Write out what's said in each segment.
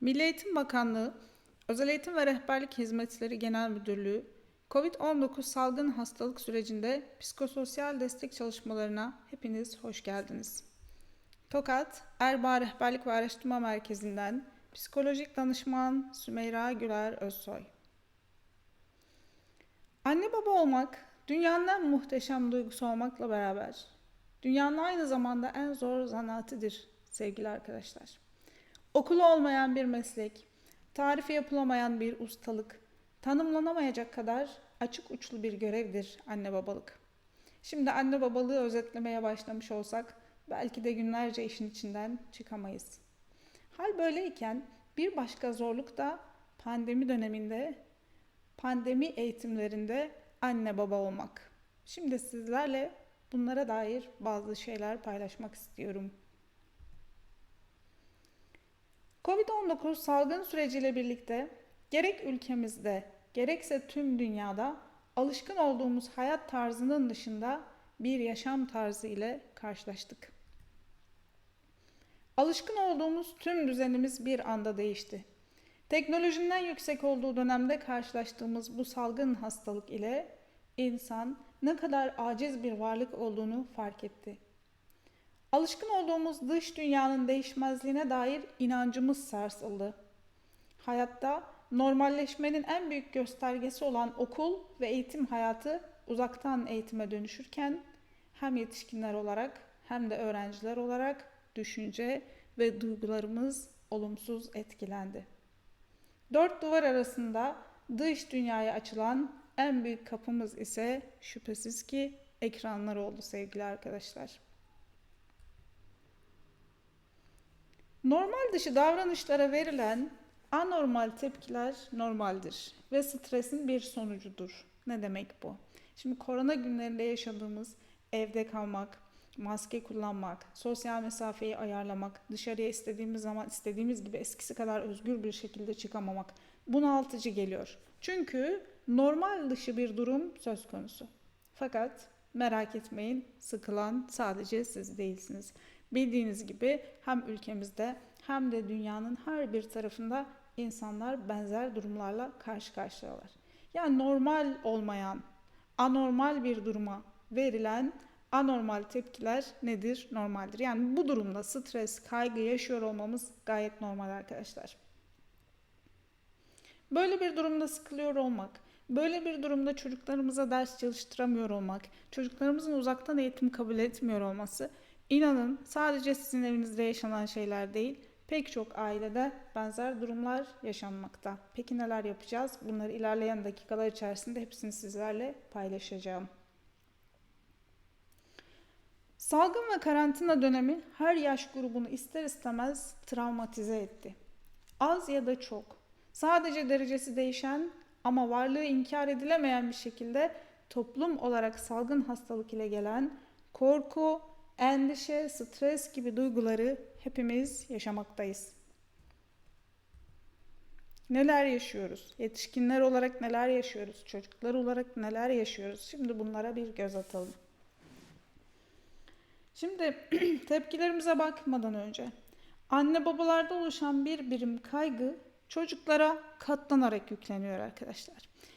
Milli Eğitim Bakanlığı, Özel Eğitim ve Rehberlik Hizmetleri Genel Müdürlüğü, COVID-19 salgın hastalık sürecinde psikososyal destek çalışmalarına hepiniz hoş geldiniz. Tokat Erbaa Rehberlik ve Araştırma Merkezi'nden psikolojik danışman Sümeyra Güler Özsoy. Anne baba olmak dünyanın en muhteşem duygusu olmakla beraber dünyanın aynı zamanda en zor zanaatidir sevgili arkadaşlar. Okulu olmayan bir meslek, tarifi yapılamayan bir ustalık, tanımlanamayacak kadar açık uçlu bir görevdir anne babalık. Şimdi anne babalığı özetlemeye başlamış olsak belki de günlerce işin içinden çıkamayız. Hal böyleyken bir başka zorluk da pandemi döneminde, pandemi eğitimlerinde anne baba olmak. Şimdi sizlerle bunlara dair bazı şeyler paylaşmak istiyorum. Covid-19 salgın süreciyle birlikte gerek ülkemizde gerekse tüm dünyada alışkın olduğumuz hayat tarzının dışında bir yaşam tarzı ile karşılaştık. Alışkın olduğumuz tüm düzenimiz bir anda değişti. Teknolojinin yüksek olduğu dönemde karşılaştığımız bu salgın hastalık ile insan ne kadar aciz bir varlık olduğunu fark etti. Alışkın olduğumuz dış dünyanın değişmezliğine dair inancımız sarsıldı. Hayatta normalleşmenin en büyük göstergesi olan okul ve eğitim hayatı uzaktan eğitime dönüşürken hem yetişkinler olarak hem de öğrenciler olarak düşünce ve duygularımız olumsuz etkilendi. Dört duvar arasında dış dünyaya açılan en büyük kapımız ise şüphesiz ki ekranlar oldu sevgili arkadaşlar. Normal dışı davranışlara verilen anormal tepkiler normaldir ve stresin bir sonucudur. Ne demek bu? Şimdi korona günlerinde yaşadığımız evde kalmak, maske kullanmak, sosyal mesafeyi ayarlamak, dışarıya istediğimiz zaman istediğimiz gibi eskisi kadar özgür bir şekilde çıkamamak bunaltıcı geliyor. Çünkü normal dışı bir durum söz konusu. Fakat merak etmeyin sıkılan sadece siz değilsiniz. Bildiğiniz gibi hem ülkemizde hem de dünyanın her bir tarafında insanlar benzer durumlarla karşı karşıyalar. Yani normal olmayan, anormal bir duruma verilen anormal tepkiler nedir? Normaldir. Yani bu durumda stres, kaygı yaşıyor olmamız gayet normal arkadaşlar. Böyle bir durumda sıkılıyor olmak, böyle bir durumda çocuklarımıza ders çalıştıramıyor olmak, çocuklarımızın uzaktan eğitim kabul etmiyor olması inanın sadece sizin evinizde yaşanan şeyler değil, pek çok ailede benzer durumlar yaşanmakta. Peki neler yapacağız? Bunları ilerleyen dakikalar içerisinde hepsini sizlerle paylaşacağım. Salgın ve karantina dönemi her yaş grubunu ister istemez travmatize etti. Az ya da çok, sadece derecesi değişen ama varlığı inkar edilemeyen bir şekilde toplum olarak salgın hastalık ile gelen korku, endişe, stres gibi duyguları hepimiz yaşamaktayız. Neler yaşıyoruz? Yetişkinler olarak neler yaşıyoruz? Çocuklar olarak neler yaşıyoruz? Şimdi bunlara bir göz atalım. Şimdi tepkilerimize bakmadan önce anne babalarda oluşan bir birim kaygı çocuklara katlanarak yükleniyor arkadaşlar.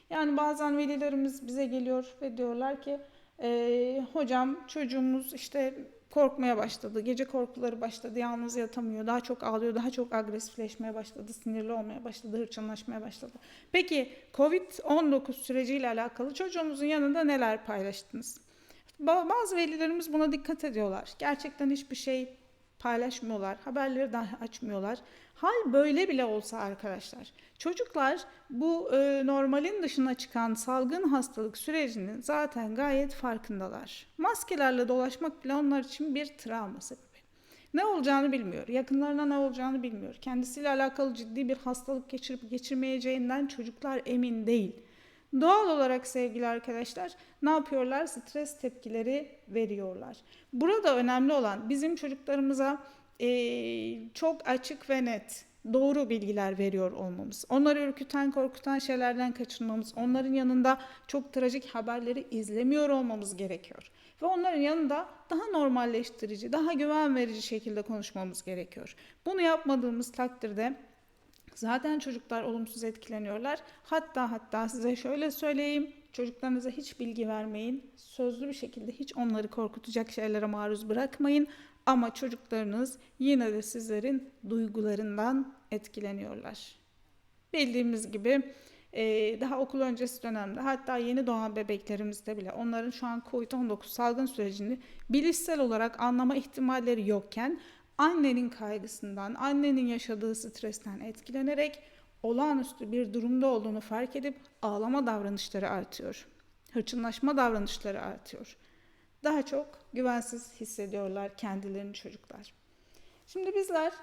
Yani bazen velilerimiz bize geliyor ve diyorlar ki e, hocam çocuğumuz işte korkmaya başladı. Gece korkuları başladı. Yalnız yatamıyor. Daha çok ağlıyor. Daha çok agresifleşmeye başladı. Sinirli olmaya başladı. Hırçınlaşmaya başladı. Peki Covid-19 süreciyle alakalı çocuğumuzun yanında neler paylaştınız? Bazı velilerimiz buna dikkat ediyorlar. Gerçekten hiçbir şey paylaşmıyorlar. Haberleri dahi açmıyorlar. Hal böyle bile olsa arkadaşlar. Çocuklar bu e, normalin dışına çıkan salgın hastalık sürecinin zaten gayet farkındalar. Maskelerle dolaşmak bile onlar için bir travma sebebi. Ne olacağını bilmiyor. Yakınlarına ne olacağını bilmiyor. Kendisiyle alakalı ciddi bir hastalık geçirip geçirmeyeceğinden çocuklar emin değil. Doğal olarak sevgili arkadaşlar ne yapıyorlar? Stres tepkileri veriyorlar. Burada önemli olan bizim çocuklarımıza e, çok açık ve net doğru bilgiler veriyor olmamız. Onları ürküten, korkutan şeylerden kaçınmamız, onların yanında çok trajik haberleri izlemiyor olmamız gerekiyor. Ve onların yanında daha normalleştirici, daha güven verici şekilde konuşmamız gerekiyor. Bunu yapmadığımız takdirde Zaten çocuklar olumsuz etkileniyorlar. Hatta hatta size şöyle söyleyeyim. Çocuklarınıza hiç bilgi vermeyin. Sözlü bir şekilde hiç onları korkutacak şeylere maruz bırakmayın. Ama çocuklarınız yine de sizlerin duygularından etkileniyorlar. Bildiğimiz gibi e, daha okul öncesi dönemde hatta yeni doğan bebeklerimizde bile onların şu an COVID-19 salgın sürecini bilişsel olarak anlama ihtimalleri yokken annenin kaygısından, annenin yaşadığı stresten etkilenerek olağanüstü bir durumda olduğunu fark edip ağlama davranışları artıyor. Hırçınlaşma davranışları artıyor. Daha çok güvensiz hissediyorlar kendilerini çocuklar. Şimdi bizler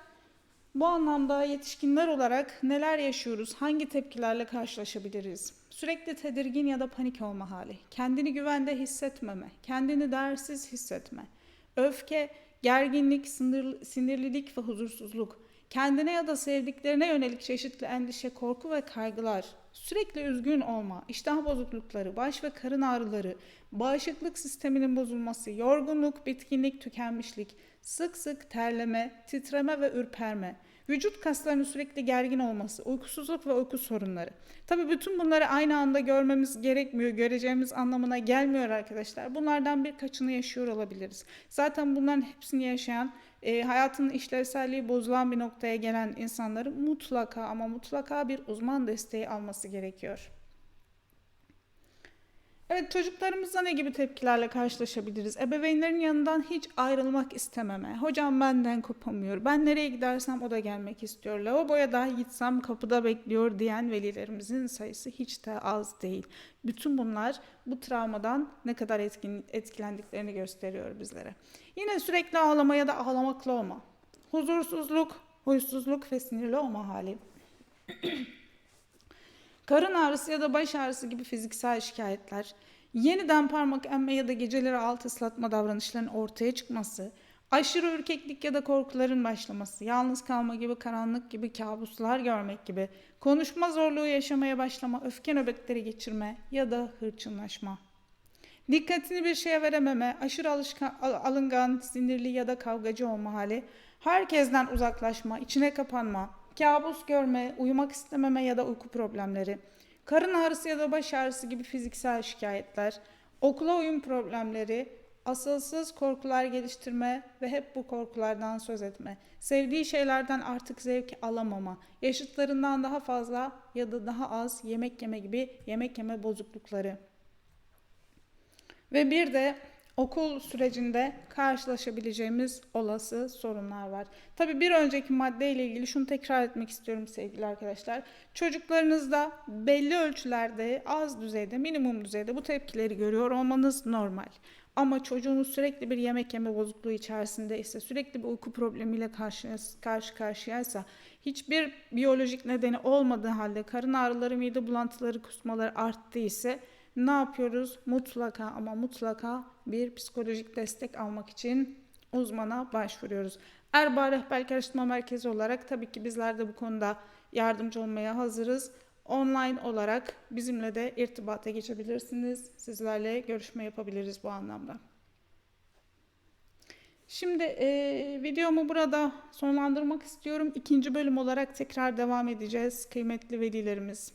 bu anlamda yetişkinler olarak neler yaşıyoruz? Hangi tepkilerle karşılaşabiliriz? Sürekli tedirgin ya da panik olma hali, kendini güvende hissetmeme, kendini değersiz hissetme, öfke, gerginlik, sinir, sinirlilik ve huzursuzluk, kendine ya da sevdiklerine yönelik çeşitli endişe, korku ve kaygılar, sürekli üzgün olma, iştah bozuklukları, baş ve karın ağrıları, bağışıklık sisteminin bozulması, yorgunluk, bitkinlik, tükenmişlik, sık sık terleme, titreme ve ürperme, vücut kaslarının sürekli gergin olması, uykusuzluk ve uyku sorunları. Tabii bütün bunları aynı anda görmemiz gerekmiyor, göreceğimiz anlamına gelmiyor arkadaşlar. Bunlardan birkaçını yaşıyor olabiliriz. Zaten bunların hepsini yaşayan, e, hayatının işlevselliği bozulan bir noktaya gelen insanların mutlaka ama mutlaka bir uzman desteği alması gerekiyor. Evet çocuklarımızla ne gibi tepkilerle karşılaşabiliriz? Ebeveynlerin yanından hiç ayrılmak istememe. Hocam benden kopamıyor. Ben nereye gidersem o da gelmek istiyor. Lavaboya dahi gitsem kapıda bekliyor diyen velilerimizin sayısı hiç de az değil. Bütün bunlar bu travmadan ne kadar etkin, etkilendiklerini gösteriyor bizlere. Yine sürekli ağlama ya da ağlamaklı olma. Huzursuzluk, huysuzluk ve sinirli olma hali. Karın ağrısı ya da baş ağrısı gibi fiziksel şikayetler, yeniden parmak emme ya da geceleri alt ıslatma davranışlarının ortaya çıkması, aşırı ürkeklik ya da korkuların başlaması, yalnız kalma gibi, karanlık gibi, kabuslar görmek gibi, konuşma zorluğu yaşamaya başlama, öfke nöbetleri geçirme ya da hırçınlaşma. Dikkatini bir şeye verememe, aşırı alışkan, alıngan, sinirli ya da kavgacı olma hali, herkesten uzaklaşma, içine kapanma, kabus görme, uyumak istememe ya da uyku problemleri, karın ağrısı ya da baş ağrısı gibi fiziksel şikayetler, okula uyum problemleri, asılsız korkular geliştirme ve hep bu korkulardan söz etme, sevdiği şeylerden artık zevk alamama, yaşıtlarından daha fazla ya da daha az yemek yeme gibi yemek yeme bozuklukları. Ve bir de okul sürecinde karşılaşabileceğimiz olası sorunlar var. Tabi bir önceki madde ile ilgili şunu tekrar etmek istiyorum sevgili arkadaşlar. Çocuklarınızda belli ölçülerde, az düzeyde, minimum düzeyde bu tepkileri görüyor olmanız normal. Ama çocuğunuz sürekli bir yemek yeme bozukluğu içerisinde ise, sürekli bir uyku problemiyle karşı, karşı karşıyaysa, hiçbir biyolojik nedeni olmadığı halde karın ağrıları, mide bulantıları, kusmaları arttı ise ne yapıyoruz? Mutlaka ama mutlaka bir psikolojik destek almak için uzmana başvuruyoruz. Erbaa Rehberlik Araştırma Merkezi olarak tabii ki bizler de bu konuda yardımcı olmaya hazırız. Online olarak bizimle de irtibata geçebilirsiniz. Sizlerle görüşme yapabiliriz bu anlamda. Şimdi e, videomu burada sonlandırmak istiyorum. İkinci bölüm olarak tekrar devam edeceğiz kıymetli velilerimiz.